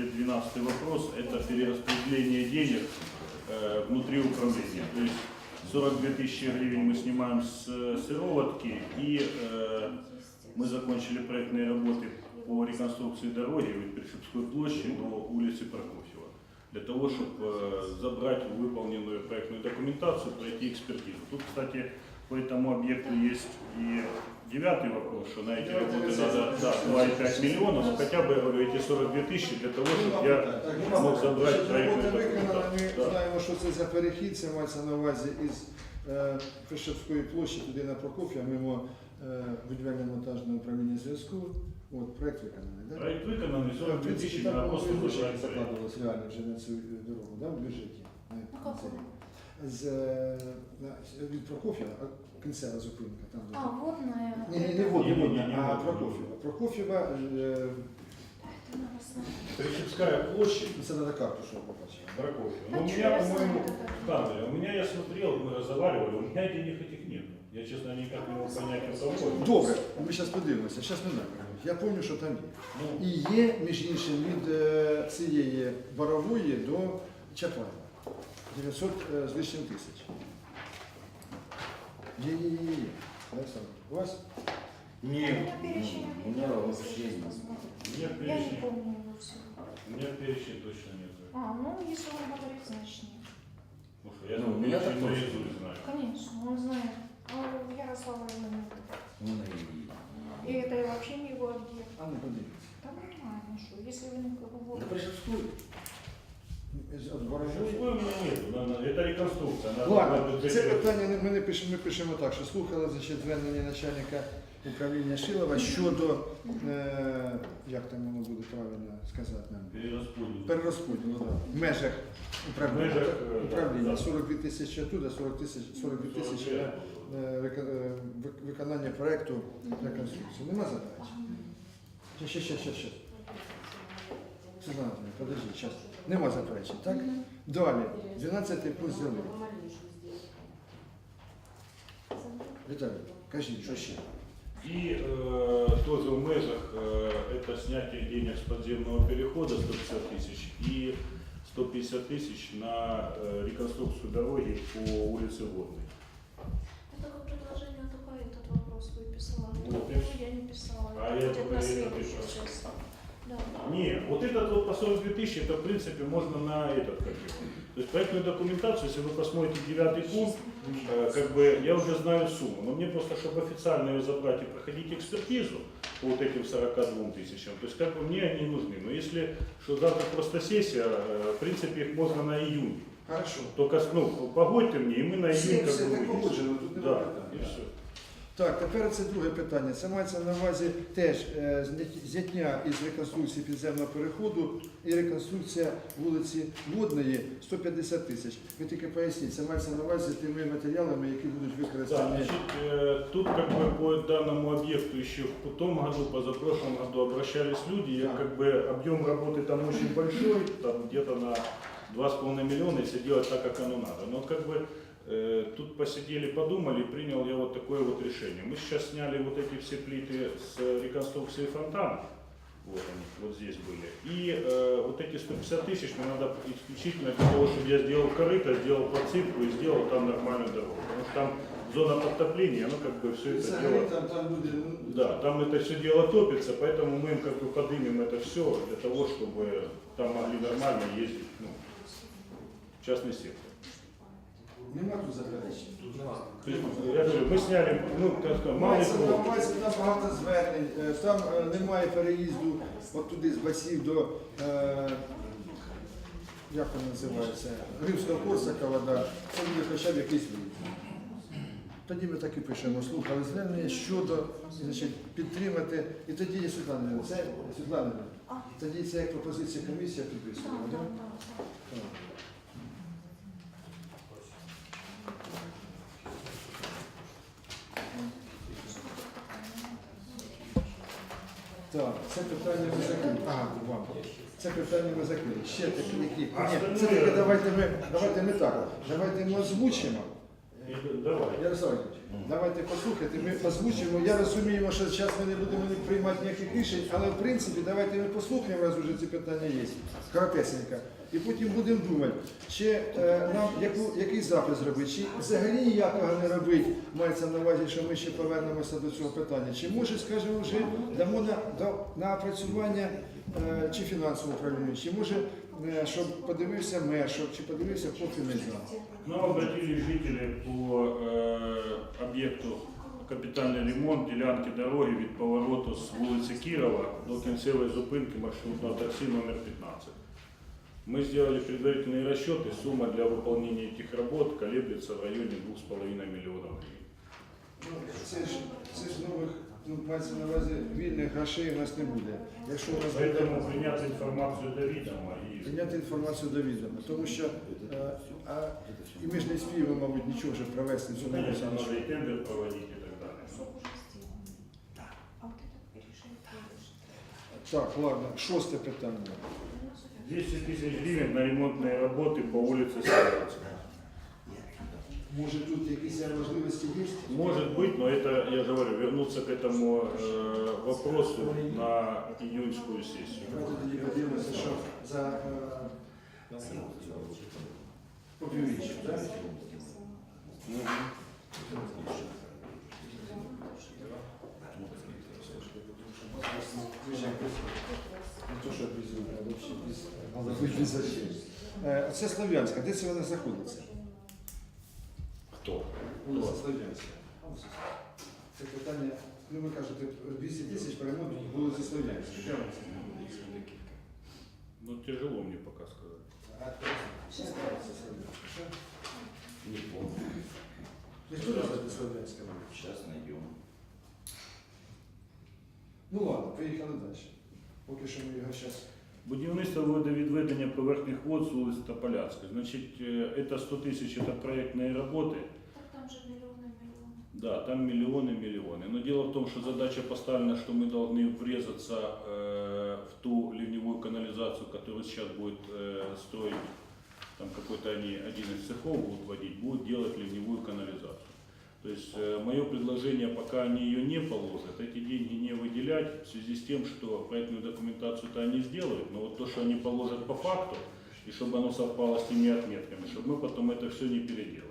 рассмотреть 12 вопрос. Это перераспределение денег э, внутри управления. То есть 42 тысячи гривен мы снимаем с э, и э, мы закончили проектные работы по реконструкции дороги от Першипской площади до улицы Прокофьева. Для того, чтобы забрать выполненную проектную документацию, пройти экспертизу. Тут, кстати, по этому объекту есть и девятый вопрос, что на эти работы надо да, 2,5 миллиона, но хотя бы, я говорю, эти 42 тысячи для того, чтобы я Так, нема мог питань. забрати Значить, проєктну Робота виконана, документацію. ми Да. знаємо, що це за перехід, це мається на увазі із е, Фешевської площі туди на Прокоф'я, мимо е, будівельно-монтажного управління зв'язку. От, проект виконаний, так? Проект виконаний, В 42 принципі, тисячі так на воно просто і бюджеті забрати проект. закладувалось реально вже на цю е, дорогу, да, в бюджеті. На- Ну, на как цей. он? З, е, на- від Прокоф'я, а кінцева зупинка там. де- А, водная. Ні, ні, не водна, Ні, ні, водна, ні, а водна. Прокоф'єва. Прокоф'єва, е, Это надо знать. Перечепская площадь, це треба карту, щоб побачити. Прокофьев. А Ну, у чё, меня, я по-моему, знаю, какая. камера. У меня, я смотрел, мы разговаривали, у меня денег этих нет. Я, честно, никак не мог понять, у кого. Добре, ми зараз подивимося. Зараз ми напряму. Я пам'ятаю, що там є. Ну, І є, між іншим, від е, цієї борової до Чапаєва. 900 е, з лишнім тисяч. Є, є, є, є. Олександр, у вас? У меня перечень у меня объектов, вообще если нет. честно. у меня Я не перечень, помню его всего. у меня перечень точно нет. А, ну если он говорит, значит нет. Ну, что, я Ну, ну, у меня перечень так точно. наизусть знаю. Конечно, он знает. А у Ярослава его нет. Ну, и... И это и вообще не его объект. А ну подивіться. Да нормально, что если вы не Да говорите. Пришевскую. З- От Реконструкция. Надо Ладно, надо це питання не- ми не пишемо, ми пишемо так, що слухали значить, звернення начальника управління Шилова щодо, е, як там воно буде правильно сказати нам, перерасподел. перерозподілу да, в межах управління. В межах, е, управління. да. 42 тисячі туди, 40 тисяч, 42 тисячі на е, вика- е, вик- виконання проекту реконструкції. Нема задач. Ще, ще, ще, ще, ще. Анатоліївна, подожди, зараз. Нема заперечень, так? Далі. 12 пункт зелений. Віталій, кажіть, що ще? И э, тоже в межах э, это снятие денег с подземного перехода 150 тысяч и 150 тысяч на э, реконструкцию дороги по улице Водной. Это как предложение только этот вопрос выписала. Вот, Другого и- я не писала. А Это я будет только на это следующий писал. час. Да. Не, вот этот вот по 42 тысячи, это в принципе можно на этот как его. То есть проектную документацию, если вы посмотрите девятый пункт, э, как бы я уже знаю сумму, но мне просто, чтобы официально ее забрать и проходить экспертизу по вот этим 42 тысячам, то есть как бы мне они нужны. Но если, что завтра просто сессия, э, в принципе их можно на июнь. Хорошо. Только, ну, погодьте мне, и мы на Все, июнь как все, бы так вынесем. погоджено, тут нема Да, питань. и все. Так, тепер це друге питання. Це мається на увазі теж е, зняття- зняття із реконструкції підземного переходу і реконструкція вулиці Водної 150 тисяч. Ви тільки поясніть, це мається на увазі тими матеріалами, які будуть Да, використані. значит, э, тут как бы по данному объекту еще в том году, позапрошлом году обращались люди, и Да. как бы объем работы там очень большой, там где-то на 2,5 миллиона, если делать так, как оно надо. Но как бы э, тут посидели, подумали, принял я вот такое вот решение. Мы сейчас сняли вот эти все плиты с реконструкции фонтана, вот они, вот здесь были. И э, вот эти 150 тысяч мне надо исключительно для того, чтобы я сделал корыто, сделал подсыпку и сделал там нормальную дорогу. Потому что там зона подтопления, оно как бы все это дело... там, там буде. ну, Да, там это все дело топится, поэтому мы им как бы поднимем это все для того, чтобы там могли нормально ездить, ну, частный сектор. Нема тут заперечень. То есть, я говорю, мы сняли, ну, Мається на круг. увазі там багато звернень, е, там е, немає переїзду от туди з басів до. Е, як воно називається? Римського Корсака вода. Це буде хоча б якийсь виїзд. Тоді ми так і пишемо, слухали звернення щодо значить, підтримати. І тоді є Світлана, Іванівна, це Світлана, Іванівна, тоді це як пропозиція комісія да, да, да? да, да. Так. Так, це питання ми закрили. Ага, вам. Це питання ми закрили. Ще такі, які. Ні, це таке давайте ми, давайте ми так. Давайте ми озвучимо. Давай. Ярослав Ігорович, давайте послухайте, ми озвучимо. Я розумію, що зараз ми не будемо ні- приймати ніяких рішень, але в принципі давайте ми послухаємо, раз уже ці питання є. Коротесенько. І потім будемо думати, чи е, нам яку, який запис зробити, чи взагалі ніякого не робити, мається на увазі, що ми ще повернемося до цього питання. Чи може, скажімо, вже дамо на, до, на опрацювання е, чи фінансового управління, чи може, е, щоб подивився мер, щоб, чи подивився профільний зал. К нам обратились жители по э, объекту капітальний ремонт ділянки дороги від повороту з вулиці Кірова до кінцевої зупинки маршрутного таксі номер 15. Мы сделали предварительные расчеты. Сумма для выполнения этих работ колеблется в районе 2,5 миллионов гривен. Ну, Це ж, це ж нових, ну, мається на увазі, вільних грошей у нас не буде. Якщо у нас буде Поэтому принять информацию до відома и прийняти інформацію до відома, тому що е, а, і ми ж не спіємо, мабуть, нічого вже провести в цьому конечно, році. надо и тендер проводить и так далее. Сок уже сделан. А вот это решение следующее. Так, ладно, шосте питання. 200 тысяч гривен на ремонтные работы по улице Северская. Може тут якісь можливості є? Может быть, но это, я же говорю, вернуться к этому э, вопросу на июньскую сессию. Давайте тоді подивимося, що за е, по півріччю, так? Ви ж якось не то, що без рук, а взагалі без голови без очей. Е, а Це Слов'янська, де це вона знаходиться? Кто? Вулиця Слов'янська. Це питання, ну ви кажете, 200 тисяч по ремонту вулиці Слов'янська. Де вона це знаходиться? Ну, тяжело мне пока сказать. А, це Слов'янська. Що? Не помню. Ніхто не знає, де Слов'янська вулиця? Сейчас найдем. Ну ладно, поїхали далі. Поки що ми його зараз. Будівництво водовідведення поверхних вод з вулиці Тополянської. Значить, е, это 100 тысяч, это проектные работы. Так там же миллионы миллионы. Да, там миллионы, миллионы. Но дело в том, что задача поставлена, что мы должны врезаться э, в ту ливневую канализацию, которую сейчас будет э, строить, там какой-то они, один из цехов будут водить, будет делать ливневую канализацию. То есть мое предложение, пока они ее не положат, эти деньги не выделять, в связи с тем, что проектную документацию-то они сделают, но вот то, что они положат по факту, и чтобы оно совпало с теми отметками, чтобы мы потом это все не переделали.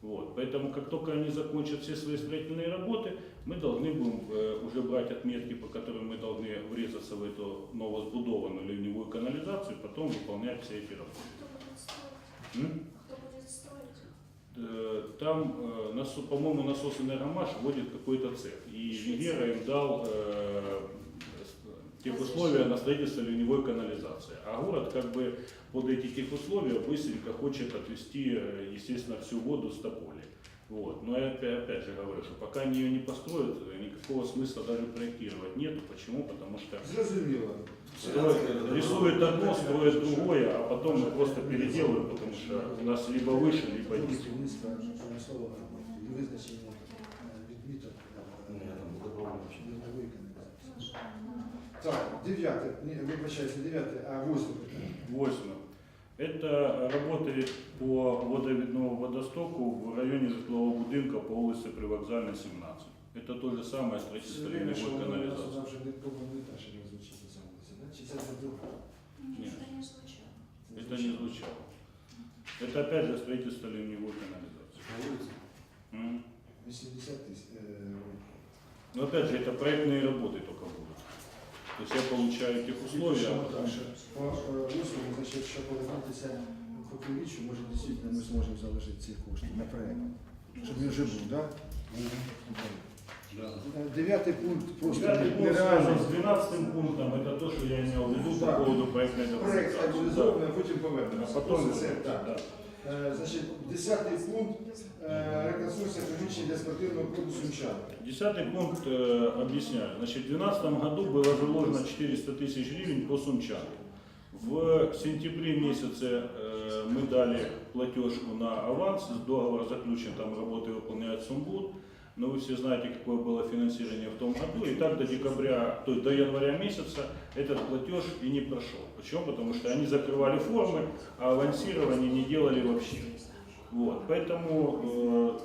Вот. Поэтому, как только они закончат все свои строительные работы, мы должны будем э, уже брать отметки, по которым мы должны врезаться в эту новосбудованную ливневую канализацию, и потом выполнять все эти работы. М? Кто будет строить? Э, Там, э, по-моему, насос «Энергомаш» вводит какой-то цех. И Вегера им дал э, тех условия на строительство ливневой канализации. А город как бы под эти тех условия быстренько хочет отвести, э, естественно, всю воду с тополи. Вот. Но я опять, опять же говорю, что пока они ее не построят, никакого смысла даже проектировать нету. Почему? Потому что Зрозуміло. строят- рисуют одно, строят другое, а потом мы просто переделываем, потому что у нас либо выше, либо ниже Будівництва промислового і визначення е, відміток У меня там добровольно вообще. ливневої каналізації. Так, дев'яте, ні, вибачайте, дев'яте, а восьме питання. Восьмое. Это работы по водовідному водостоку в районе жилого будинка по улице Привокзальной, 17. Это то же самое Все строительство время, що ливневой вона канализации. вона вже не повинна та, що не звучить на цьому вулиці, да? Чи це вже друга? Нет, это не звучало. Это не звучало. Это опять же строительство ливневой канализации. На улице? М. 80 тисяч. е, Но опять же, это проектные работы только будут. То есть я получаю этих условия, а Пишемо потом- так, що По е, восьмому, значить, щоб повернутися по півріччю, може дійсно ми зможемо заложити ці кошти на проект. Щоб він вже був, так? Е, Дев'ятий пункт просто Девятый пункт нереальний. связан с 12 пунктом, это то, что я имел в виду Да. по поводу проектной Проект хай буде документации. зроблений, а потім А повернемося. потом, Просто це, так. да. Е, Значить, десятий пункт е, реконструкція приміщення для спортивного клубу Сумчан. Десятый пункт э, объясняю. Значит, в 2012 году было заложено 400 тысяч гривен по Сумчану. В сентябре месяце э, мы дали платежку на аванс, договор заключен, там работы выполняет Сумбуд. Но вы все знаете, какое было финансирование в том году. И так до декабря, то есть до января месяца этот платеж и не прошел. Почему? Потому что они закрывали формы, а авансирование не делали вообще. Вот, поэтому э,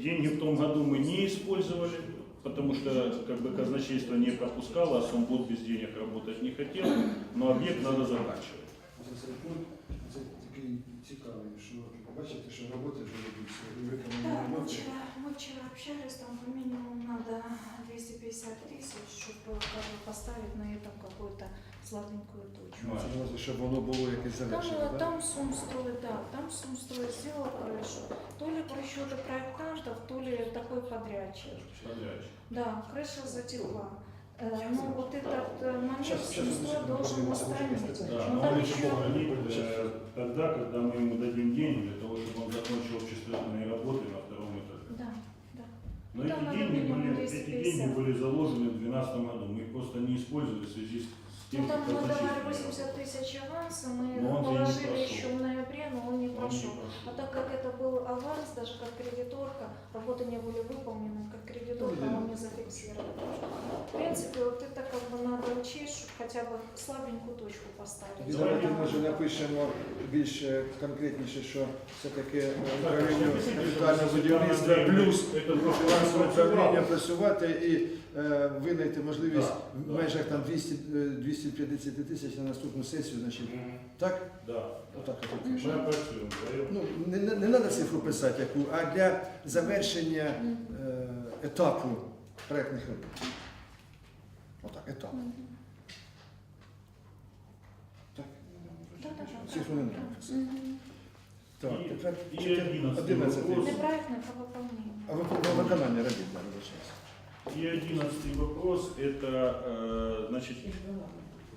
деньги в том году мы не использовали, потому что как бы казначейство не пропускало, а Сомбуд без денег работать не хотел, но объект надо заканчивать. Оце цей пункт, це такий цікавий, що бачите, що роботи вже ведуться, і Да, виконані мы роботи. вчера, мы вчера общались, там по минимуму надо 250 тысяч, чтобы как бы, поставить на этом какую-то сладенькую точку. Ну, Це можна, щоб воно було якесь Там, завершення, э, так? там Сумстрой, да, там Сумстрой сделал крышу. То ли просчеты проектантов, то ли такой подрядчик. Подрядчик. Да, крыша затекла. Э, Ну вот этот э, момент Сумстрой мы должен устранить. Да, но он еще- хранит э, тогда, когда мы ему дадим деньги для того, чтобы он закончил общественные работы на втором этаже. Да, да. Но Там эти деньги, были, 250. эти деньги были заложены в 2012 году. Мы их просто не использовали в связи с тем, Ну там что мы давали казначейство 80 тысяч аванса, мы Но положили еще в ноябре, но он не прошел. А так как это был аванс, даже как кредиторка, работы не были выполнены, как кредиторка Ну, он учесть, чтобы хотя бы слабенькую точку поставить. І давайте може напишемо більш е, конкретніше, що все-таки е, управління капітального будівництва плюс Это фінансове просто управління працювати і е, винайти можливість Да, в да. межах там 200, е, 250 тисяч на наступну сесію, значить, так? Да. Отак от Мгм. пишемо. Мы працюємо. даємо. Ну, не, не, не треба цифру писати, яку, а для завершення Мгм. е, етапу проєктних робіт. Отак, етап. Мгм. Да-да-да. Цифру не треба писати. Мгм. Так, І- тепер і чотири- 11 11. вопрос. Не проектное, а выполнение. А ви про виконання робіт, да, вибачаюсь. И одиннадцатый вопрос, это, э, значит,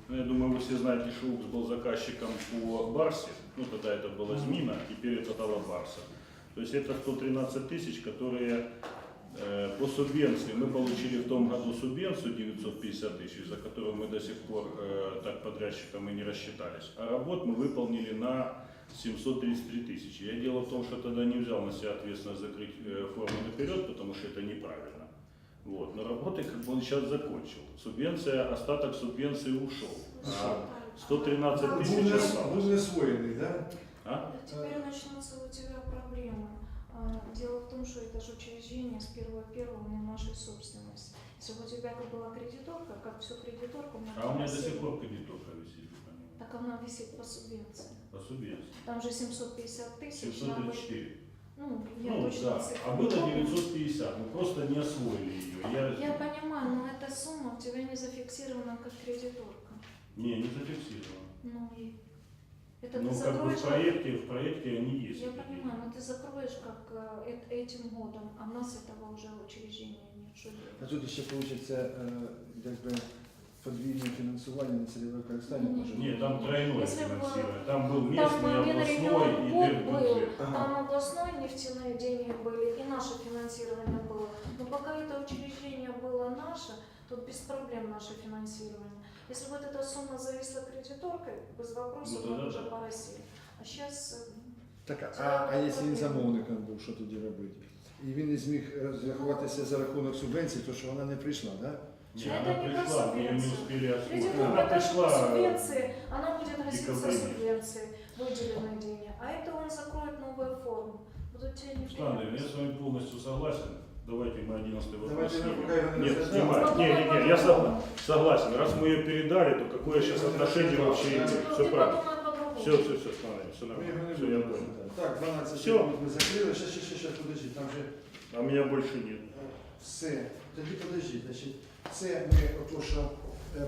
ну, я думаю, вы все знаете, что УКС был заказчиком по Барсе, ну тогда это была Змина, теперь это стала Барса. То есть это 113 тысяч, которые э, по субвенции, мы получили в том году субвенцию 950 тысяч, за которую мы до сих пор э, так подрядчикам и не рассчитались. А работ мы выполнили на 733 тысячи. Я дело в том, что тогда не взял на себя ответственность закрыть э, форму наперед, потому что это неправильно. Вот. Но работы как бы он сейчас закончил. Субвенция, остаток субвенции ушел. А 113 Був тысяч не освоєний, да? А? Теперь начнутся у тебя проблемы. А, Дело в том, что это же учреждение с первого первого не нашей собственности. Если бы у тебя как была кредиторка, как все кредиторка, А у меня до сих пор кредиторка висит. Так она висит по субвенции. По субвенции. Там же 750 тысяч. нам бы- 734. Ну, я Ну точно да. А было помню. 950. Мы просто не освоили ее. Я, Я понимаю, но эта сумма у тебя не зафиксирована как кредиторка. Не, не зафиксировал. Ну и это Ну, ты как бы закроешь в как- проекте, в проекте они есть. Я эти понимаю, но ты закроешь как э, эт- этим годом, а у нас этого уже учреждения нет. Что А делать? тут ще виходить якби подвійне фінансування на цільове використання. Ні. може? Нет, там тройное Если бы- финансирование. Там был Там местный, был областной Минрегион и ПОП был, Дербюджет. Ага. там областной нефтяные деньги были и наше финансирование было. Но пока это учреждение было наше, то без проблем наше финансирование. Если вот эта сумма зависла кредиторкой, без вопросов Ну, тогда мы уже да. поросили. А сейчас Так, а, а якщо він замовником був, що тоді робити? І він не зміг розрахуватися за рахунок субвенції, то що вона не прийшла, так? Не, Это она не пришла, мы ее не субвенция. успели освоить. кредиторка Она даже по пришла, субвенции, она будет гаситься декабре. субвенцией, выделенные деньги. А это он закроет новую форму. Будут тебе Руслан, я неприятности. с вами полностью согласен. Давайте мы 11 вопрос Давайте снимем. пока его не Нет, разглядаем. снимаем. Ну, Не, не, давай не, я по-другому. согла- согласен. Раз мы ее передали, то какое сейчас отношение вообще имеет? Ну, Все ты правильно. подумай по-другому. Все, все, все, смотри, все Ми його нормально. не Все, я будемо понял. розглядати. Так, 12 Всё. секунд ми закрили. Ще, ще, ще, ще, подожди, там же А у меня больше нет. все. Тоді подожди, значить, це ми, ото що е,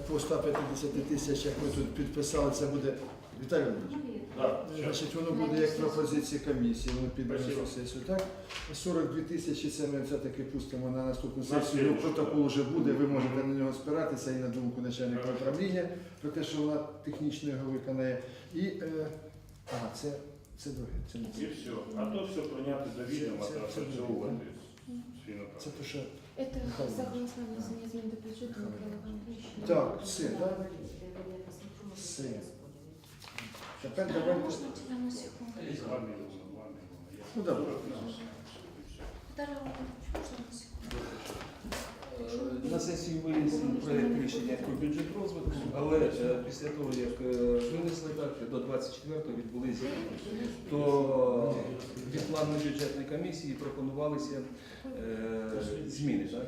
по 150 тисяч, як ми тут підписали, це буде, Віталій Володимирович, Ну. Да. Значить, воно буде як пропозиція комісії, воно Спасибо. сесію, так? 42 тисячі це ми все-таки пустимо на наступну На сесію. слідуючу, Протокол вже буде, ви можете на нього спиратися і на думку начальника Хорошо. управління про те, що вона технічно його виконає. І, е, ага, це, це друге, це не И це. все. А то все понятно до видимо, Це- а це- то все це- уводит с Це финопроката. то, що... Это внесения змін до бюджету Михайло Іванович. Так, все, так? Все. Тепер Виталий, давайте... можно тебя на секунду? Ну, давай. Всё. Можно на секунду? Е, На сесію виніс проєкт рішення про бюджет розвитку, але е, після того, як е, винесли так, до 24-го відбулися то від плану бюджетної комісії пропонувалися е, зміни. Так?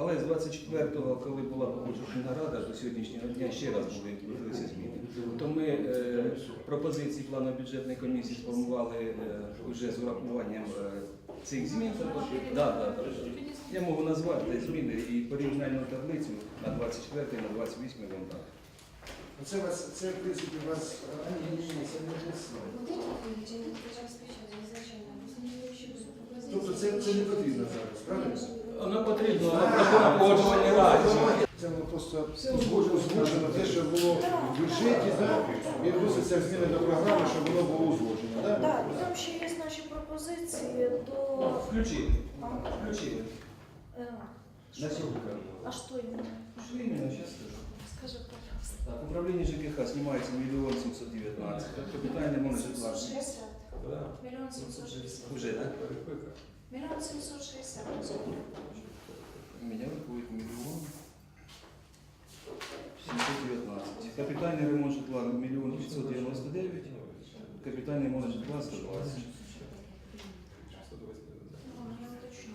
Але з 24-го, коли була погоджена рада, до сьогоднішнього дня ще раз були відбулися зміни. То ми е, пропозиції плану бюджетної комісії сформували е, вже з урахуванням е, цих змін. Да, да, да. Я можу назвати зміни і порівняльну таблицю на 24 на 28 вам дати. Це вас, це в принципі вас, а ні, ні, ні, це не. Вот эти распечатать изначально. Тобто це, це не потрібно зараз, правильно? Воно потрібно на погоджувальній раді. Це воно просто узгоджено те, що було в бюджеті, да? і вноситься зміни до програми, щоб воно було узгоджено. Да? Так, там ще є наші пропозиції до... Включили. Включили. Е, На сьогодні. А що іменно? Що іменно, зараз скажу. Скажи, пожалуйста. Так, управління ЖКХ знімається мільйон 719. Капітальний ремонт житла. 760. Миллион семьсот шестьдесят. Уже, да? Миллион семьсот шестьдесят. У меня будет миллион семьсот девятнадцать. Капитальный ремонт житла миллион пятьсот девяносто девять. Капитальный ремонт житла сто двадцать.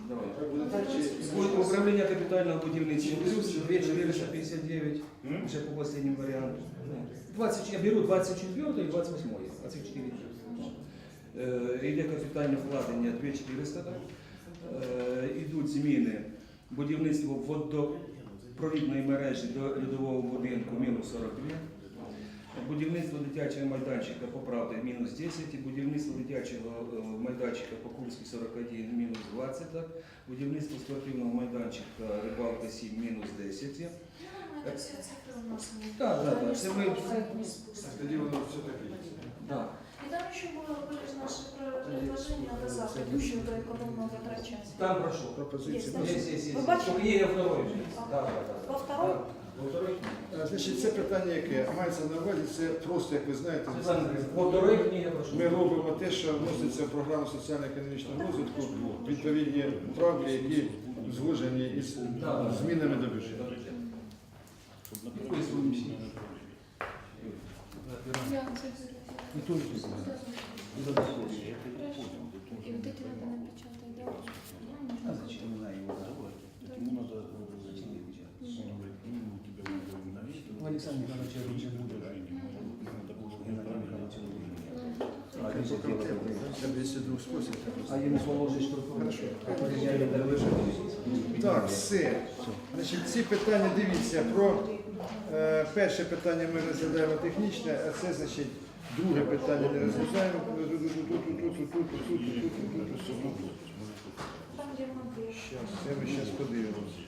Давай. Ну, будет управління капітального будівництва плюс 2459, вже по останньому варіанту. 20, я беру 24 і 28, 24 дня. Йде капітальне вкладення 2400, так? Е, Ідуть зміни будівництво водопровідної мережі до льодового будинку мінус 42. Будівництво дитячого майданчика по правді мінус 10, і будівництво дитячого е, майданчика по Курській 41 мінус 20, так? будівництво спортивного майданчика рибалка 7 мінус 10. Ну, это все цифры у нас не Да, да, да, Они це же ми- проект не спустят. тоді воно все таке. Да. И там еще было, были же наши пр- на заходу еще до экономного трачания. Там прошу. Пропозиції. Наші. Есть, есть, есть. Вы бачите? Є второй вже. Да, да, да. Во второй? Во второй? Е, Значить, це питання, яке мається на увазі, це просто, як ви знаєте, Світлана Андріївна, Во второй книги прошу. ми робимо те, що вноситься в програму соціально-економічного розвитку, відповідні правки, які узгоджені із змінами до бюджету. Всі. Я. И вот эти надо напечатать, да? А зачем? Не знаю, его Ему надо Ну, Александр я уже буду. Це 202 спосіб. А ему положить штрафу. Я ее довожу. Так, все. Значить, ці питання дивіться про е, перше питання ми розглядаємо технічне, а це значить друге питання не розглядаємо. Там, где мы были. Щас, Це ми зараз подивимося.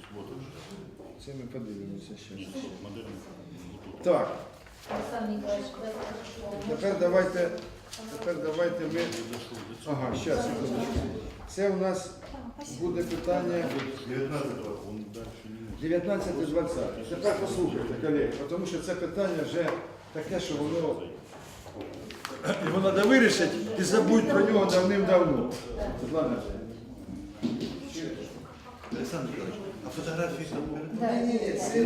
Це ми подивимося зараз. Так, тепер давайте, тепер давайте ми. Ага, зараз, Це у нас буде питання 19-20. Тепер послухайте, колеги, тому що це питання вже таке, що воно його треба вирішити і забудь про нього давним-давно. Світлана. Александр Николаевич, а фотографии там Да, Ні, ні, ні, це, це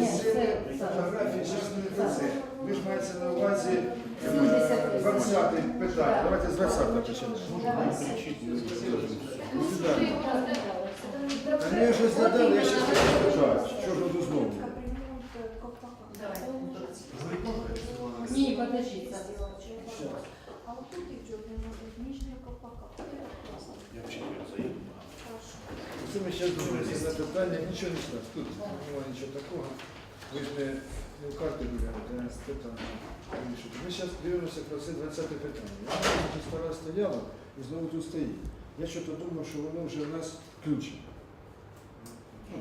це- фотографії, зараз не про це. Ви ж маєте на увазі е, 70. 20 питання. Давайте з 20 почнемо. Та ми вже задали, я ще хочу сказати. Що ж ви знову? Капремонт, э, КПК. Не. А вот тут идет немного нижняя. Вот это классно. Хорошо. Це ми зараз дивимося на питання, нічого не страшно. Тут немає нічого такого. Ви ж не, не у карти гуляєте, а питання. Ми зараз дивимося про це 20 питання. Воно вже стара стояла і знову тут стоїть. Я щось думав, що воно вже в нас включено. Ну,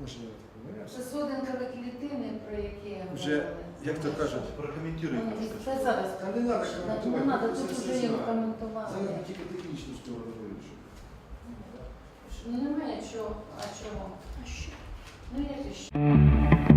може, я так помиляюся. Це клітини, про які Вже, як то кажуть, прокоментуйте. Це зараз. Та не треба Не коментувати. треба, ми тут це вже все їх Зараз ми тільки технічну сторону вирішуємо. Ну, Немає чого, а чого? А що? Ну, як ще?